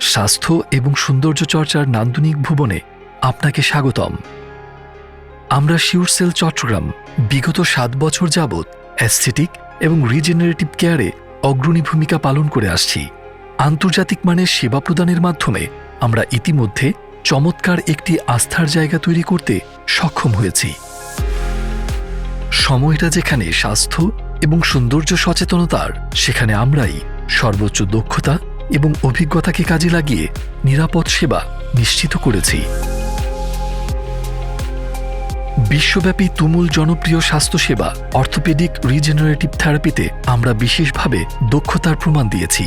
স্বাস্থ্য এবং সৌন্দর্য চর্চার নান্দনিক ভুবনে আপনাকে স্বাগতম। আমরা শিউরসেল চট্টগ্রাম বিগত সাত বছর যাবৎ অ্যাস্থেটিক এবং রিজেনারেটিভ কেয়ারে অগ্রণী ভূমিকা পালন করে আসছি। আন্তর্জাতিক মানের সেবা প্রদানের মাধ্যমে আমরা ইতিমধ্যে চমৎকার একটি আস্থার জায়গা তৈরি করতে সক্ষম হয়েছি। সময়টা যেখানে স্বাস্থ্য এবং সৌন্দর্য সচেতনতার, সেখানে আমরাই সর্বোচ্চ দক্ষতা এবং অভিজ্ঞতাকে কাজে লাগিয়ে নিরাপদ সেবা নিশ্চিত করেছি। বিশ্বব্যাপী তুমুল জনপ্রিয় স্বাস্থ্যসেবা অর্থোপেডিক রিজেনারেটিভ থেরাপিতে আমরা বিশেষভাবে দক্ষতার প্রমাণ দিয়েছি।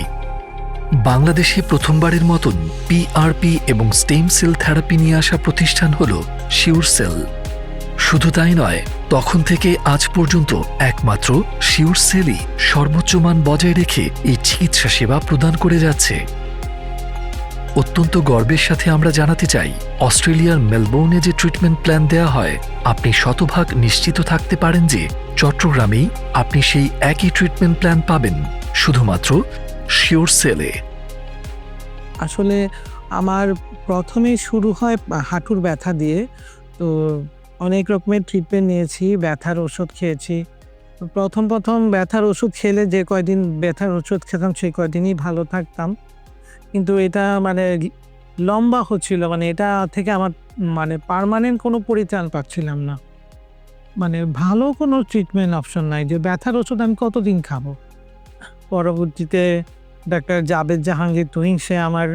বাংলাদেশে প্রথমবারের মতন পিআরপি এবং স্টেম সেল থেরাপি নিয়ে আসা প্রতিষ্ঠান হল শিউর সেল। শুধু তাই নয় তখন থেকে আজ পর্যন্ত একমাত্র শিউর সেলই সর্বোচ্চ মান বজায় রেখে এই চিকিৎসা সেবা প্রদান করে যাচ্ছে। অত্যন্ত গর্বের সাথে আমরা জানাতে চাই, অস্ট্রেলিয়ার মেলবোর্নে যে ট্রিটমেন্ট প্ল্যান দেওয়া হয়, আপনি শতভাগ নিশ্চিত থাকতে পারেন যে চট্টগ্রামেই আপনি সেই একই ট্রিটমেন্ট প্ল্যান পাবেন, শুধুমাত্র শিওর সেলে। আসলে আমার প্রথমে শুরু হয় হাঁটুর ব্যথা দিয়ে, তো অনেক রকমের ট্রিটমেন্ট নিয়েছি, ব্যথার ওষুধ খেয়েছি। প্রথম প্রথম ব্যথার ওষুধ খেলে যে কয়দিন ব্যথার ওষুধ খেতাম সেই কয়দিনই ভালো থাকতাম। কিন্তু এটা মানে লম্বা হচ্ছিল মানে এটা থেকে আমার মানে পার্মানেন্ট কোনো পরিত্রাণ পাচ্ছিলাম না। মানে ভালো কোনো ট্রিটমেন্ট অপশন নাই যে ব্যথার ওষুধ আমি কতদিন খাব? পরবর্তীতে ডাক্তার জাবেদ জাহাঙ্গীর তুহিন, সে আমার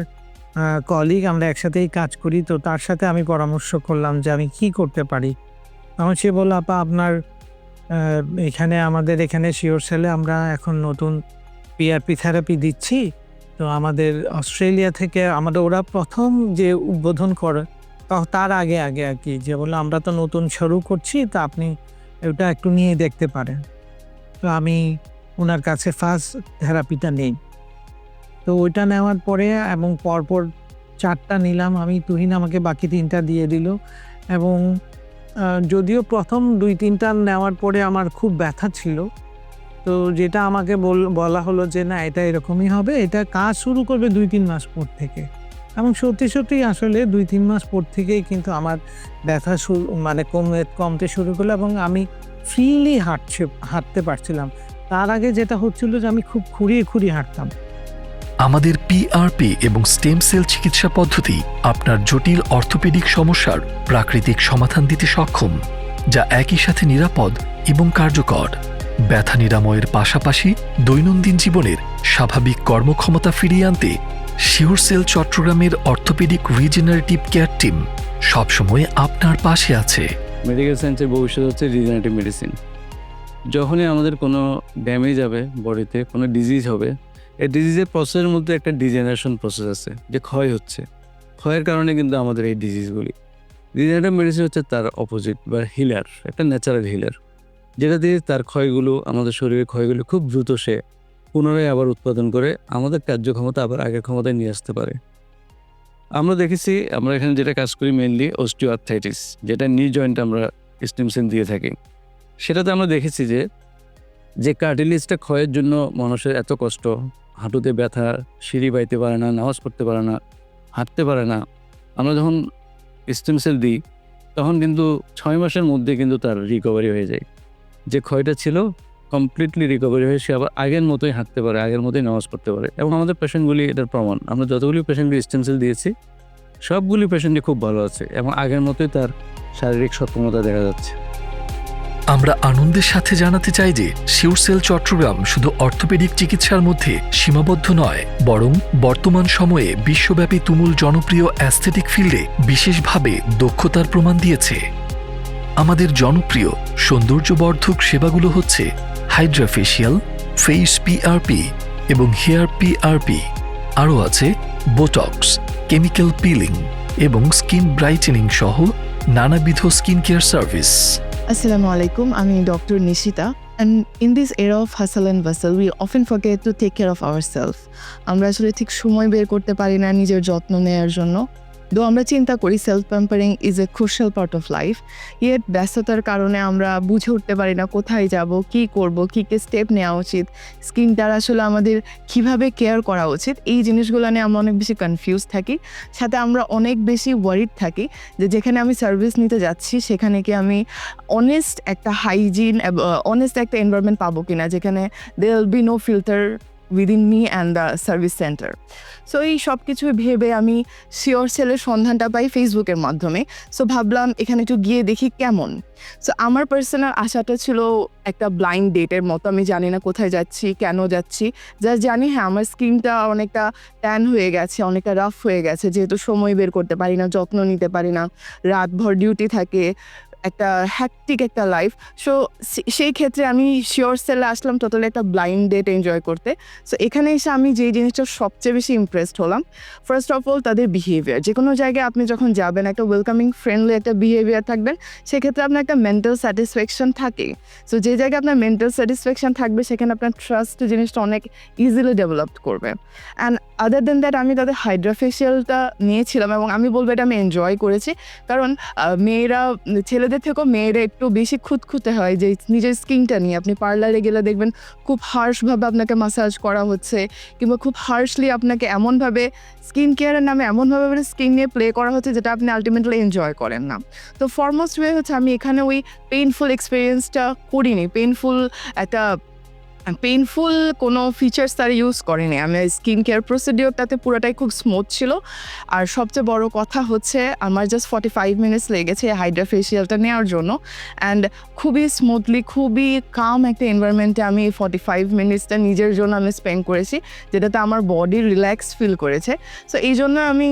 কলিগ আমরা একসাথেই কাজ করি, তো তার সাথে আমি পরামর্শ করলাম যে আমি কি করতে পারি। তখন সে বলল, আপা, আপনার এখানে আমাদের এখানে শিওর সেলে আমরা এখন নতুন পিআরপি থেরাপি দিচ্ছি। তো আমাদের অস্ট্রেলিয়া থেকে আমাদের, ওরা প্রথম যে উদ্বোধন করে তার আগে আগে, আর কি, যে বলল, আমরা তো নতুন শুরু করছি, তা আপনি ওটা একটু নিয়ে দেখতে পারেন। তো আমি ওনার কাছে ফার্স্ট থেরাপিটা নেই। তো ওইটা নেওয়ার পরে এবং পরপর চারটা নিলাম। আমি, তুহিন আমাকে বাকি তিনটা দিয়ে দিল এবং যদিও প্রথম দুই তিনটা নেওয়ার পরে আমার খুব ব্যথা ছিল, তো যেটা আমাকে বল- বলা হলো যে, না, এটা এরকমই হবে, এটা কাজ শুরু করবে দুই তিন মাস পর থেকে। এবং সত্যি সত্যি আসলে দুই তিন মাস পর থেকেই কিন্তু আমার ব্যথা শুরু মানে কমে, কমতে শুরু করল এবং আমি ফ্রিলি হাঁটছে, হাঁটতে পারছিলাম। তার আগে যেটা হচ্ছিল যে, আমি খুব খুঁড়িয়ে খুঁড়িয়ে হাঁটতাম। আমাদের পিআরপি এবং স্টেম সেল চিকিৎসা পদ্ধতি আপনার জটিল অর্থোপেডিক সমস্যার প্রাকৃতিক সমাধান দিতে সক্ষম, যা একই সাথে নিরাপদ এবং কার্যকর। ব্যথা নিরাময়ের পাশাপাশি দৈনন্দিন জীবনের স্বাভাবিক কর্মক্ষমতা ফিরিয়ে আনতে শিওর সেল চট্টগ্রামের অর্থোপেডিক রিজেনারেটিভ কেয়ার টিম সবসময় আপনার পাশে আছে। মেডিকেল সায়েন্সের ভবিষ্যৎ হচ্ছে রিজেনারেটিভ মেডিসিন যখনই আমাদের কোনো ড্যামেজ হবে বডিতে কোনো ডিজিজ হবে এই ডিজিজের প্রসেসের মধ্যে একটা ডিজেনারেশন প্রসেস আছে, যে ক্ষয় হচ্ছে। ক্ষয়ের কারণে কিন্তু আমাদের এই ডিজিজগুলি রিজেনারেটিভ মেডিসিন হচ্ছে তার অপোজিট বা হিলার একটা ন্যাচারাল হিলার যেটা দিয়ে তার ক্ষয়গুলো, আমাদের শরীরের ক্ষয়গুলো খুব দ্রুত সে পুনরায় আবার উৎপাদন করে, আমাদের কার্যক্ষমতা আবার আগের ক্ষমতায় নিয়ে আসতে পারে। আমরা দেখেছি, আমরা এখানে যেটা কাজ করি মেনলি অস্টিও আর্থাইটিস যেটা নি জয়েন্ট আমরা স্টিমসেন দিয়ে থাকি। সেটাতে আমরা দেখেছি যে যে কার্টিলিজটা ক্ষয়ের জন্য মানুষের এত কষ্ট হাঁটুতে ব্যথা, সিঁড়ি বাইতে পারে না, নামাজ পড়তে পারে না, হাঁটতে পারে না, আমরা যখন স্টিমসেল দিই, তখন কিন্তু ছয় মাসের মধ্যে কিন্তু তার রিকভারি হয়ে যায়। যে ক্ষয়টা ছিল কমপ্লিটলি রিকভারি হয়ে সে আবার আগের মতোই হাঁটতে পারে, আগের মতোই নামাজ পড়তে পারে। এবং আমাদের পেশেন্টগুলি এটার প্রমাণ। আমরা যতগুলি পেশেন্টগুলি স্টেমসেল দিয়েছি, সবগুলি পেশেন্টই খুব ভালো আছে এবং আগের মতোই তার শারীরিক সক্ষমতা দেখা যাচ্ছে। আমরা আনন্দের সাথে জানাতে চাই যে শিউরসেল চট্টগ্রাম শুধু অর্থোপেডিক চিকিৎসার মধ্যে সীমাবদ্ধ নয়, বরং বর্তমান সময়ে বিশ্বব্যাপী তুমুল জনপ্রিয় অ্যাস্থেটিক ফিল্ডে বিশেষভাবে দক্ষতার প্রমাণ দিয়েছে। আমাদের জনপ্রিয় সৌন্দর্যবর্ধক সেবাগুলো হচ্ছে হাইড্রাফেশিয়াল ফেস পিআরপি এবং হেয়ার পিআরপি আরও আছে বোটক্স, কেমিক্যাল পিলিং এবং স্কিন ব্রাইটেনিং সহ নানাবিধ skin care service. Assalamu alaikum, I'm Dr. Nishita. And in this era of hustle and bustle, we often forget to take care of ourselves. আমরা আসলে ঠিক সময় বের করতে পারি না নিজের যত্ন নেওয়ার জন্য দো আমরা চিন্তা করি self pampering is a crucial part of life এর ব্যস্ততার কারণে আমরা বুঝে উঠতে পারি না কোথায় যাব, কি করব, কী কী স্টেপ নেওয়া উচিত স্কিনটার আসলে আমাদের কীভাবে কেয়ার করা উচিত, এই জিনিসগুলো নিয়ে আমরা অনেক বেশি কনফিউজ থাকি। সাথে আমরা অনেক বেশি ওয়ারিড থাকি যে যেখানে আমি সার্ভিস নিতে যাচ্ছি, সেখানে কি আমি অনেস্ট একটা হাইজিন অনেস্ট একটা এনভায়রনমেন্ট পাবো কিনা, যেখানে they will be no filter within me and the service centre so এই সব কিছু ভেবে আমি শিওর সেলের সন্ধানটা পাই ফেসবুকের মাধ্যমে। সো ভাবলাম এখানে একটু গিয়ে দেখি কেমন। সো আমার পার্সোনাল আশাটা ছিল একটা ব্লাইন্ড ডেটের মতো। আমি জানি না কোথায় যাচ্ছি, কেন যাচ্ছি। যা জানি হ্যাঁ আমার স্কিনটা অনেকটা ট্যান হয়ে গেছে, অনেকটা রাফ হয়ে গেছে। যেহেতু সময় বের করতে পারি না, যত্ন নিতে পারি না। রাতভর ডিউটি থাকে। একটা হ্যাকটিক একটা লাইফ সো, সেই ক্ষেত্রে আমি শিওর সেলে আসলাম টোটালি একটা ব্লাইন্ড ডেট এনজয় করতে। সো এখানে এসে আমি যেই জিনিসটা সবচেয়ে বেশি ইমপ্রেসড হলাম ফার্স্ট অফ অল তাদের বিহেভিয়ার যে কোনো জায়গায় আপনি যখন যাবেন, একটা ওয়েলকামিং ফ্রেন্ডলি একটা বিহেভিয়ার থাকবেন সেক্ষেত্রে আপনার একটা মেন্টাল স্যাটিসফ্যাকশন থাকে। সো যে জায়গায় আপনার মেন্টাল স্যাটিসফ্যাকশন থাকবে, সেখানে আপনার ট্রাস্ট জিনিসটা অনেক ইজিলি ডেভেলপ করবে। অ্যান্ড আদার দেন দ্যাট আমি তাদের হাইড্রা ফেশিয়ালটা নিয়েছিলাম এবং আমি বলব এটা আমি এনজয় করেছি। কারণ মেয়েরা, ছেলেদের থেকেও মেয়েরা একটু বেশি খুঁতখুঁতে হয় যে নিজের স্কিনটা নিয়ে। আপনি পার্লারে গেলে দেখবেন খুব হার্শভাবে আপনাকে মাসাজ করা হচ্ছে কিংবা খুব হার্শলি আপনাকে এমনভাবে স্কিন কেয়ারের নামে এমনভাবে মানে স্কিন নিয়ে প্লে করা হচ্ছে যেটা আপনি আলটিমেটলি এনজয় করেন না। তো ফরমোস্ট ওয়ে হচ্ছে আমি এখানে ওই পেইনফুল এক্সপিরিয়েন্সটা করিনি। পেইনফুল একটা পেইনফুল কোনো ফিচার্স তারা ইউজ করেনি। আমি স্কিন কেয়ার প্রসিডিওর তাতে পুরোটাই খুব স্মুথ ছিল। আর সবচেয়ে বড় কথা হচ্ছে, আমার জাস্ট ফর্টি ফাইভ মিনিটস লেগেছে হাইড্রা ফেশিয়ালটা নেওয়ার জন্য। অ্যান্ড খুবই স্মুথলি খুবই কাম একটা এনভায়রনমেন্টে আমি ফর্টি ফাইভ মিনিটসটা নিজের জন্য আমি স্পেন্ড করেছি, যেটাতে আমার বডি রিল্যাক্স ফিল করেছে। সো এই জন্য আমি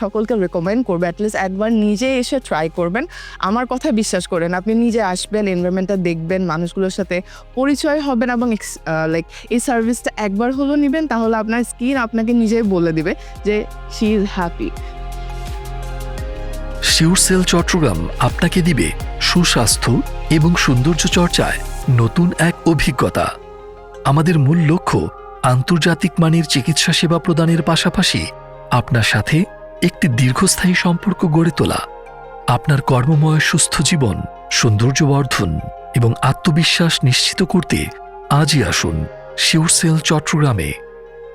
সকলকে রেকমেন্ড করব অ্যাটলিস্ট একবার নিজে এসে ট্রাই করবেন। আমার কথা বিশ্বাস করেন, আপনি নিজে আসবেন এনভায়রনমেন্টটা দেখবেন, মানুষগুলোর সাথে পরিচয় হবেন এবং লাইক এই সার্ভিসটা একবার হলো নেবেন, তাহলে আপনার স্কিন আপনাকে নিজেই বলে দিবে যে she is happy sure cell Chittagong আপনাকে দিবে সুস্বাস্থ্য এবং সৌন্দর্য চর্চায় নতুন এক অভিজ্ঞতা। আমাদের মূল লক্ষ্য আন্তর্জাতিক মানের চিকিৎসা সেবা প্রদানের পাশাপাশি আপনার সাথে একটি দীর্ঘস্থায়ী সম্পর্ক গড়ে তোলা। আপনার কর্মময় সুস্থ জীবন, সৌন্দর্যবর্ধন এবং আত্মবিশ্বাস নিশ্চিত করতে আজই আসুন শিউরসেল চট্টগ্রামে।